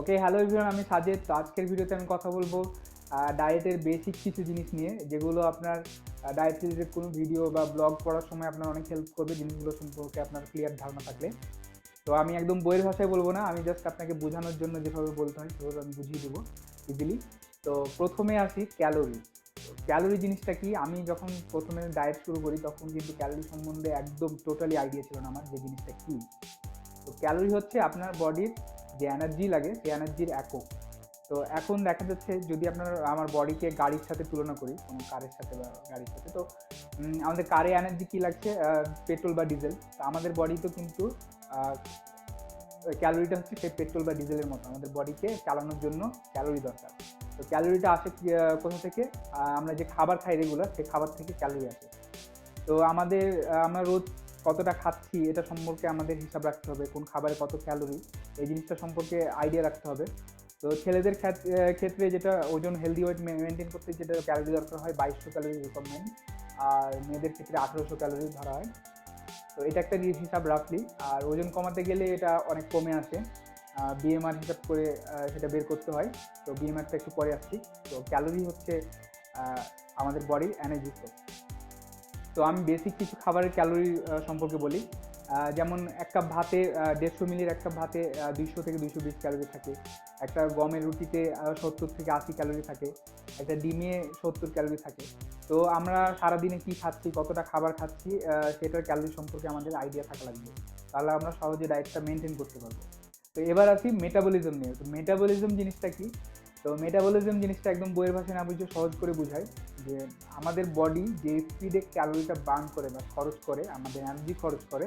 Okay hello everyone আমি সাজেদ। তো আজকের ভিডিওতে আমি কথা বলব ডায়েটের বেসিক কিছু জিনিস নিয়ে, যেগুলো আপনার ডায়েট রিলেটেড কোনো ভিডিও বা ব্লগ পড়ার সময় আপনার অনেক হেল্প করবে জিনিসগুলো সম্পর্কে আপনার ক্লিয়ার ধারণা থাকলে। তো আমি একদম বইয়ের ভাষায় বলব না, আমি জাস্ট আপনাকে বোঝানোর জন্য যেভাবে বলতে হয়, সেভাবে আমি বুঝিয়ে দেবো ইজিলি তো প্রথমে আসি ক্যালোরি ক্যালোরি জিনিসটা কি? আমি যখন প্রথমে ডায়েট শুরু করি, তখন কিন্তু ক্যালোরি সম্বন্ধে একদম টোটালি আইডিয়া ছিল না আমার যে জিনিসটা কী। তো ক্যালোরি হচ্ছে আপনার বডির যে এনার্জি লাগে, সেই এনার্জির একক। তো এখন দেখা যাচ্ছে যদি আপনার, আমার বডিকে গাড়ির সাথে তুলনা করি, কোনো কারের সাথে বা গাড়ির সাথে, তো আমাদের কারে এনার্জি কী লাগছে? পেট্রোল বা ডিজেল তো আমাদের বডি তো কিন্তু ক্যালোরিটা হচ্ছে সেই পেট্রোল বা ডিজেলের মতো। আমাদের বডিকে চালানোর জন্য ক্যালোরি দরকার। তো ক্যালোরিটা আসে কোথা থেকে? আমরা যে খাবার খাই রেগুলার সেই খাবার থেকে ক্যালোরি আসে। তো আমাদের, আমরা রোজ কতটা খাচ্ছি, এটা সম্পর্কে আমাদের হিসাব রাখতে হবে, কোন খাবারে কত ক্যালোরি এই জিনিসটা সম্পর্কে আইডিয়া রাখতে হবে। তো ছেলেদের ক্ষেত- ক্ষেত্রে যেটা ওজন হেলদি ওয়েট মেনটেন করতে যেটা ক্যালোরি দরকার হয় বাইশশো ক্যালোরি রিকমেন্ড আর মেয়েদের ক্ষেত্রে আঠেরোশো ক্যালোরি ধরা হয়। তো এটা একটা হিসাব রাফলি আর ওজন কমাতে গেলে এটা অনেক কমে আসে। বিএমআর হিসাব করে সেটা বের করতে হয়। তো বিএমআরটা একটু পরে আসছি। তো ক্যালোরি হচ্ছে আমাদের বডির এনার্জি সোর্স তো আমি বেসিক কিছু খাবারের ক্যালোরি সম্পর্কে বলি। যেমন এক কাপ ভাতে দেড়শো মিলির এক কাপ ভাতে দুইশো থেকে দুইশো বিশ ক্যালোরি থাকে। একটা গমের রুটিতে সত্তর থেকে আশি ক্যালোরি থাকে। একটা ডিমে সত্তর ক্যালোরি থাকে। তো আমরা সারাদিনে কি খাচ্ছি, কতটা খাবার খাচ্ছি সেটার ক্যালোরি সম্পর্কে আমাদের আইডিয়া থাকা লাগবে। তাহলে আমরা সহজে ডায়েটটা মেনটেন করতে পারব। তো এবার আসি মেটাবলিজম নিয়ে। তো মেটাবলিজম জিনিসটা কি? তো মেটাবলিজম জিনিসটা একদম বইয়ের ভাষায় না বুঝে সহজ করে বুঝায় যে আমাদের বডি যে স্পিডে ক্যালোরিটা বার্ন করে বা খরচ করে, আমাদের এনার্জি খরচ করে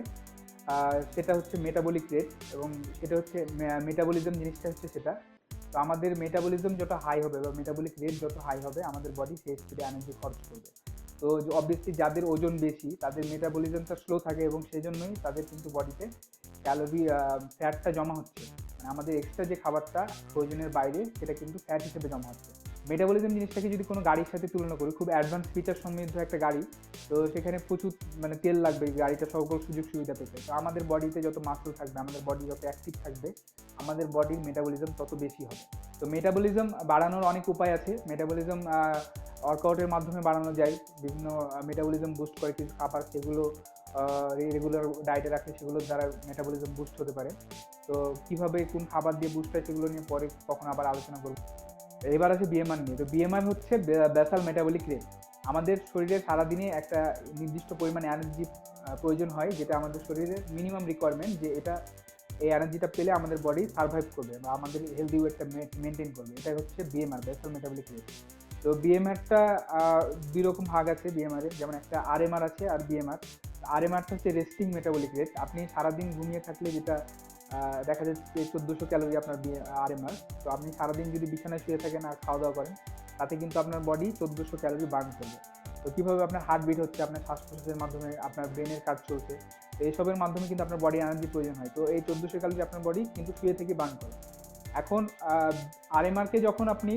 সেটা হচ্ছে মেটাবলিক রেট এবং সেটা হচ্ছে মেটাবলিজম জিনিসটা হচ্ছে সেটা। তো আমাদের মেটাবলিজম যত হাই হবে বা মেটাবলিক রেট যত হাই হবে, আমাদের বডি সেই স্পিডে এনার্জি খরচ করবে। তো অবভিয়াসলি যাদের ওজন বেশি, তাদের মেটাবলিজমটা স্লো থাকে এবং সেই জন্যই তাদের কিন্তু বডিতে ক্যালোরি ফ্যাটটা জমা হচ্ছে। আমাদের এক্সট্রা যে খাবারটা প্রয়োজনের বাইরে, সেটা কিন্তু ফ্যাট হিসেবে জমা হচ্ছে। মেটাবলিজম জিনিসটাকে যদি কোনো গাড়ির সাথে তুলনা করি, খুব অ্যাডভান্স ফিচার সমৃদ্ধ একটা গাড়ি, তো সেখানে প্রচুর মানে তেল লাগবে গাড়িটা সকল সুযোগ সুবিধা পেতে। তো আমাদের বডিতে যত মাসল থাকবে, আমাদের বডি যত অ্যাক্টিভ থাকবে, আমাদের বডির মেটাবলিজম তত বেশি হবে। তো মেটাবলিজম বাড়ানোর অনেক উপায় আছে। মেটাবলিজম ওয়ার্কআউটের মাধ্যমে বাড়ানো যায়। বিভিন্ন মেটাবলিজম বুস্ট করে কিছু খাবার, সেগুলো রেগুলার ডায়েটে রাখলে সেগুলোর দ্বারা মেটাবলিজম বুস্ট হতে পারে। তো কীভাবে, কোন খাবার দিয়ে বুস্ট হয় সেগুলো নিয়ে পরে কখন আবার আলোচনা করব। এবার আছে বিএমআর নিয়ে। তো বিএমআর হচ্ছে বেসাল মেটাবলিক রেট আমাদের শরীরে সারাদিনে একটা নির্দিষ্ট পরিমাণে এনার্জি প্রয়োজন হয়, যেটা আমাদের শরীরের মিনিমাম রিকোয়ারমেন্ট যে এটা, এই এনার্জিটা পেলে আমাদের বডি সার্ভাইভ করবে বা আমাদের হেলদি ওয়েটটা মেনটেন করবে। এটা হচ্ছে বিএমআর বেসাল মেটাবলিক রেট তো বিএমআরটা দুই রকম ভাগ আছে বিএমআর যেমন একটা আরএমআর আছে আর বিএমআর আরএমআরটা হচ্ছে রেস্টিং মেটাবলিক রেট আপনি সারাদিন ঘুমিয়ে থাকলে যেটা দেখা যাচ্ছে চোদ্দোশো ক্যালোরি আপনার আরএমআর তো আপনি সারাদিন যদি বিছানায় শুয়ে থাকেন আর খাওয়া দাওয়া করেন, তাতে কিন্তু আপনার বডি চোদ্দোশো ক্যালোরি বার্ন করবে। তো কীভাবে আপনার হার্টবিট হচ্ছে, আপনার শ্বাস প্রশ্বাসের মাধ্যমে আপনার ব্রেনের কাজ চলছে এইসবের মাধ্যমে কিন্তু আপনার বডি এনার্জি প্রয়োজন হয়। তো এই চোদ্দোশো ক্যালোরি আপনার বডি কিন্তু শুয়ে থেকে বার্ন করে। এখন আর আরএমআরকে যখন আপনি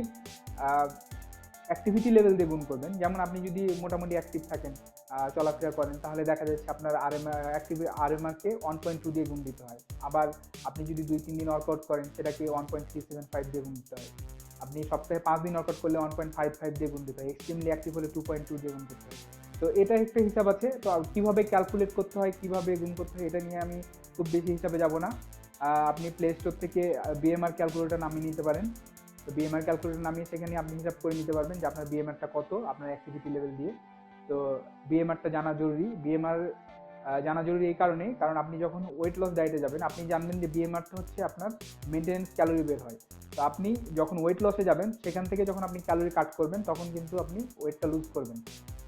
অ্যাক্টিভিটি লেভেল দিয়ে গুণ করবেন, যেমন আপনি যদি মোটামুটি অ্যাক্টিভ থাকেন চলাফেরা করেন, তাহলে দেখা যাচ্ছে আপনার আরএমআর অ্যাক্টিভ আরএমআরকে ওয়ান পয়েন্ট টু দিয়ে গুণ দিতে হয়। আবার আপনি যদি দুই, তিন দিন ওয়ার্কআউট করেন, সেটাকে one point three seven five দিয়ে গুণ দিতে হয়। আপনি সপ্তাহে পাঁচ দিন ওয়ার্কআউট করলে ওয়ান পয়েন্ট ফাইভ ফাইভ দিয়ে গুণ দিতে হয়। এক্সট্রিমলি অ্যাক্টিভ হলে টু পয়েন্ট টু দিয়ে গুণ করতে হয়। তো এটা একটা হিসাব আছে। তো কীভাবে ক্যালকুলেট করতে হয়, কীভাবে গুণ করতে হয়, এটা নিয়ে আমি খুব বেশি হিসাবে যাব না। আপনি প্লে স্টোর থেকে বিএমআর ক্যালকুলেটর নামিয়ে নিতে পারেন। তো বিএমআর ক্যালকুলেটর নামিয়ে সেখানে আপনি হিসাব করে নিতে পারবেন যে আপনার বিএমআরটা কত, আপনার অ্যাক্টিভিটি লেভেল দিয়ে। তো বিএমআরটা জানা জরুরি। বিএমআর জানা জরুরি এই কারণেই। কারণ আপনি যখন ওয়েট লস ডায়েটে যাবেন, আপনি জানবেন যে বিএমআরটা হচ্ছে আপনার মেনটেন্স ক্যালোরি বের হয়। তো আপনি যখন ওয়েট লসে যাবেন, সেখান থেকে যখন আপনি ক্যালোরি কাট করবেন, তখন কিন্তু আপনি ওয়েটটা লুজ করবেন।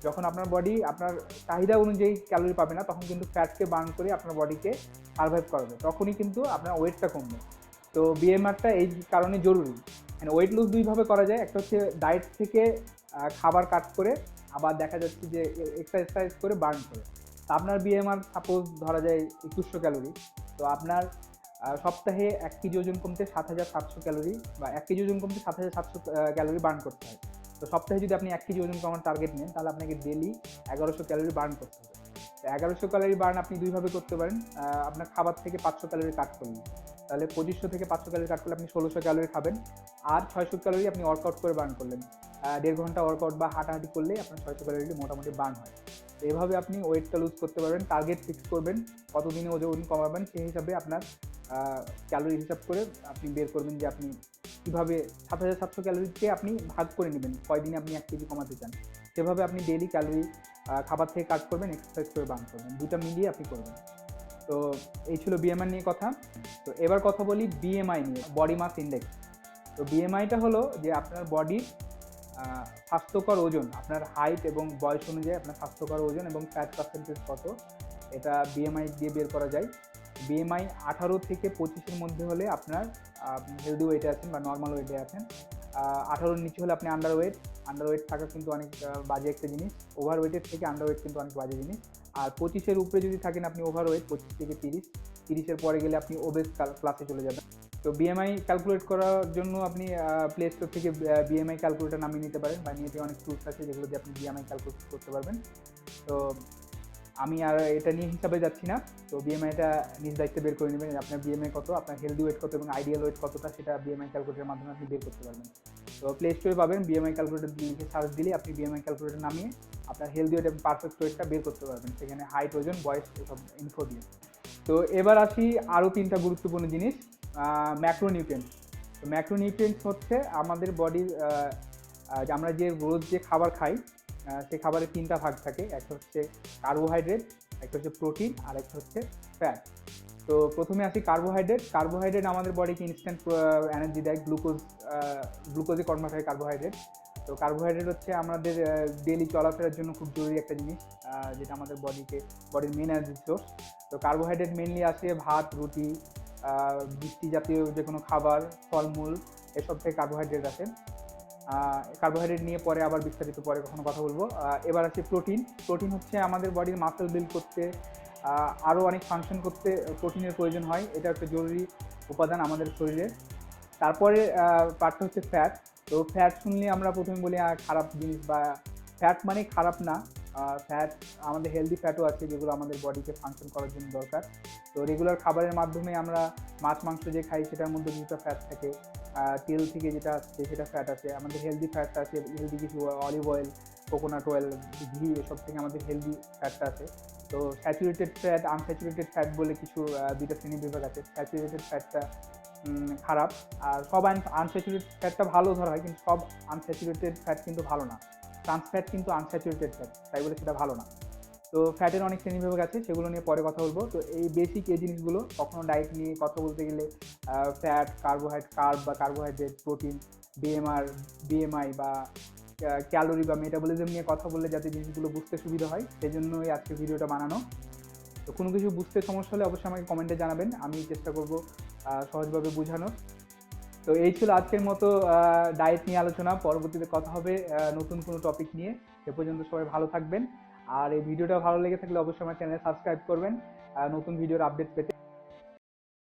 যখন আপনার বডি আপনার চাহিদা অনুযায়ী ক্যালোরি পাবে না, তখন কিন্তু ফ্যাটকে বার্ন করে আপনার বডিকে সার্ভাইভ করবে। তখনই কিন্তু আপনার ওয়েটটা কমবে। তো বিএমআরটা এই কারণে জরুরি। মানে ওয়েট লুজ দুইভাবে করা যায়। একটা হচ্ছে ডায়েট থেকে খাবার কাট করে আবার দেখা যাচ্ছে যে এক্সারসাইজ করে বার্ন করে। তো আপনার বিএমআর সাপোজ ধরা যায় একুশশো ক্যালোরি তো আপনার সপ্তাহে এক কেজি ওজন কমতে সাত হাজার সাতশো ক্যালোরি বা এক কেজি ওজন কমতে সাত হাজার সাতশো ক্যালোরি বার্ন করতে হয়। তো সপ্তাহে যদি আপনি এক কেজি ওজন কমার টার্গেট নেন, তাহলে আপনাকে ডেলি এগারোশো ক্যালোরি বার্ন করতে হবে। তো এগারোশো ক্যালোরি বার্ন আপনি দুইভাবে করতে পারেন। আপনার খাবার থেকে পাঁচশো ক্যালোরি কাট করলেন তাহলে পঁচিশশো থেকে পাঁচশো ক্যালোরি কাট করলে আপনি ষোলোশো ক্যালোরি খাবেন। আর ছয়শো ক্যালোরি আপনি ওয়ার্কআউট করে বার্ন করলেন। দেড় ঘণ্টা ওয়ার্কআউট বা হাঁটাহাঁটি করলেই আপনার ছয়শো ক্যালোরি মোটামুটি বার্ন হয়। তো এইভাবে আপনি ওয়েটটা লুজ করতে পারবেন টার্গেট ফিক্স করবেন, কতদিনে ওজন কমাবেন সেই হিসাবে আপনার ক্যালোরি হিসাব করে আপনি বের করবেন যে আপনি কীভাবে সাত হাজার সাতশো ক্যালোরিকে আপনি ভাগ করে নেবেন, কয়দিনে আপনি এক কেজি কমাতে চান। সেভাবে আপনি ডেলি ক্যালোরি খাবার থেকে কাট করবেন এক্সারসাইজ করে বার্ন করবেন দুটা মিলিয়ে আপনি করবেন। তো এই ছিল বিএমআই নিয়ে কথা। তো এবার কথা বলি বিএমআই নিয়ে বডি মাস ইন্ডেক্স তো বিএমআইটা হলো যে আপনার বডির স্বাস্থ্যকর ওজন, আপনার হাইট এবং বয়স অনুযায়ী আপনার স্বাস্থ্যকর ওজন এবং ফ্যাট পার্সেন্টেজ কত? এটা বিএমআই দিয়ে বের করা যায়। বিএমআই আঠারো থেকে পঁচিশের মধ্যে হলে আপনার হেলদি ওয়েটে আছেন বা নর্মাল ওয়েটে আছেন। আঠারোর নিচে হলে আপনি আন্ডার ওয়েট আন্ডার ওয়েট থাকা কিন্তু অনেক বাজে একটা জিনিস। ওভার ওয়েটের থেকে আন্ডার ওয়েট কিন্তু অনেক বাজে জিনিস। আর পঁচিশের উপরে যদি থাকেন আপনি ওভার ওয়েট পঁচিশ থেকে তিরিশ, তিরিশের পরে গেলে আপনি ওবেস ক্লাসে চলে যাবেন। তো বিএমআই ক্যালকুলেট করার জন্য আপনি প্লে স্টোর থেকে বিএমআই ক্যালকুলেটার নামিয়ে নিতে পারেন বা নিতে অনেক টুলস আছে যেগুলো দিয়ে আপনি বিএমআই ক্যালকুলেট করতে পারবেন। তো আমি আর এটা নিয়ে হিসাবে যাচ্ছি না। তো বিএমআইটা নিজ দায়িত্বে বের করে নেবেন। আপনার বিএমআই কত, আপনার হেলদি ওয়েট কত এবং আইডিয়াল ওয়েট কতটা সেটা বিএমআই ক্যালকুলেটারের মাধ্যমে আপনি বের করতে পারবেন। তো প্লে স্টোরে পাবেন বিএমআই ক্যালকুলেটার লিখে সার্চ দিলে আপনি বিএমআই ক্যালকুলেটার নামিয়ে আপনার হেলদি ওয়েট এবং পারফেক্ট ওয়েটটা বের করতে পারবেন। সেখানে হাইট ওজন, বয়স এসব ইনফো দিয়ে। তো এবার আসি আরও তিনটা গুরুত্বপূর্ণ জিনিস। ম্যাক্রোনিউট্রিয়েন্টস তো ম্যাক্রোনিউট্রিয়েন্টস হচ্ছে আমাদের বডির আমরা যে রোজ যে খাবার খাই সেই খাবারের তিনটা ভাগ থাকে। একটা হচ্ছে কার্বোহাইড্রেট একটা হচ্ছে প্রোটিন আর একটা হচ্ছে ফ্যাট তো প্রথমে আসি কার্বোহাইড্রেট কার্বোহাইড্রেট আমাদের বডিকে ইনস্ট্যান্ট এনার্জি দেয় গ্লুকোজ গ্লুকোজে কনভার্ট হয় কার্বোহাইড্রেট তো কার্বোহাইড্রেট হচ্ছে আমাদের ডেলি চলাফেরার জন্য খুব জরুরি একটা জিনিস যেটা আমাদের বডিকে বডির মেন এনার্জি সোর্স তো কার্বোহাইড্রেট মেনলি আসে ভাত, রুটি বৃষ্টি জাতীয় যে কোনো খাবার, ফলমূল, এসব থেকে কার্বোহাইড্রেট আসে। কার্বোহাইড্রেট নিয়ে পরে আবার বিস্তারিত পরে কখনো কথা বলব। এবার আছে প্রোটিন প্রোটিন হচ্ছে আমাদের বডির মাসেল বিল্ড করতে আরও অনেক ফাংশন করতে প্রোটিনের প্রয়োজন হয়। এটা একটা জরুরি উপাদান আমাদের শরীরে তারপরে পার্টটা হচ্ছে ফ্যাট তো ফ্যাট শুনলে আমরা প্রথমে বলি খারাপ জিনিস বা ফ্যাট মানে খারাপ না। ফ্যাট আমাদের হেলদি ফ্যাটও আছে যেগুলো আমাদের বডিকে ফাংশন করার জন্য দরকার। তো রেগুলার খাবারের মাধ্যমে আমরা মাছ, মাংস যে খাই সেটার মধ্যে কিছুটা ফ্যাট থাকে। তেল থেকে যেটা আসছে সেটা ফ্যাট আছে। আমাদের হেলদি ফ্যাটটা আছে হেলদি কিছু অলিভ অয়েল কোকোনাট অয়েল ঘি, এসব থেকে আমাদের হেলদি ফ্যাটটা আছে। তো স্যাচুরেটেড ফ্যাট আনস্যাচুরেটেড ফ্যাট বলে কিছু দুইটা শ্রেণি বিভাগ আছে। স্যাচুরেটেড ফ্যাটটা খারাপ। আর সব আনস্যাচুরেটেড ফ্যাটটা ভালো ধরা হয়, কিন্তু সব আনস্যাচুরেটেড ফ্যাট কিন্তু ভালো না। ট্রান্স ফ্যাট কিন্তু আনস্যাচুরেটেড ফ্যাট তাই বলে সেটা ভালো না। তো ফ্যাটের অনেক শ্রেণীবিভাগ আছে, সেগুলো নিয়ে পরে কথা বলব। তো এই বেসিক এই জিনিসগুলো, কখনো ডায়েট নিয়ে কথা বলতে গেলে ফ্যাট কার্বোহাইড্রেট কার্ব বা কার্বোহাইড্রেট প্রোটিন বিএমআর বিএমআই বা ক্যালোরি বা মেটাবলিজম নিয়ে কথা বললে যাতে জিনিসগুলো বুঝতে সুবিধা হয় সেই জন্যই আজকে ভিডিওটা বানানো। তো কোনো কিছু বুঝতে সমস্যা হলে অবশ্যই আমাকে কমেন্টে জানাবেন, আমি চেষ্টা করব সহজভাবে বোঝানোর। তো এই ছিল আজকের মতো ডায়েট নিয়ে আলোচনা। পরবর্তীতে কথা হবে নতুন কোনো টপিক নিয়ে। সে পর্যন্ত সবাই ভালো থাকবেন। আর এই ভিডিওটা ভালো লেগে থাকলে অবশ্যই আমার চ্যানেল সাবস্ক্রাইব করবেন। নতুন ভিডিওর আপডেট পেতে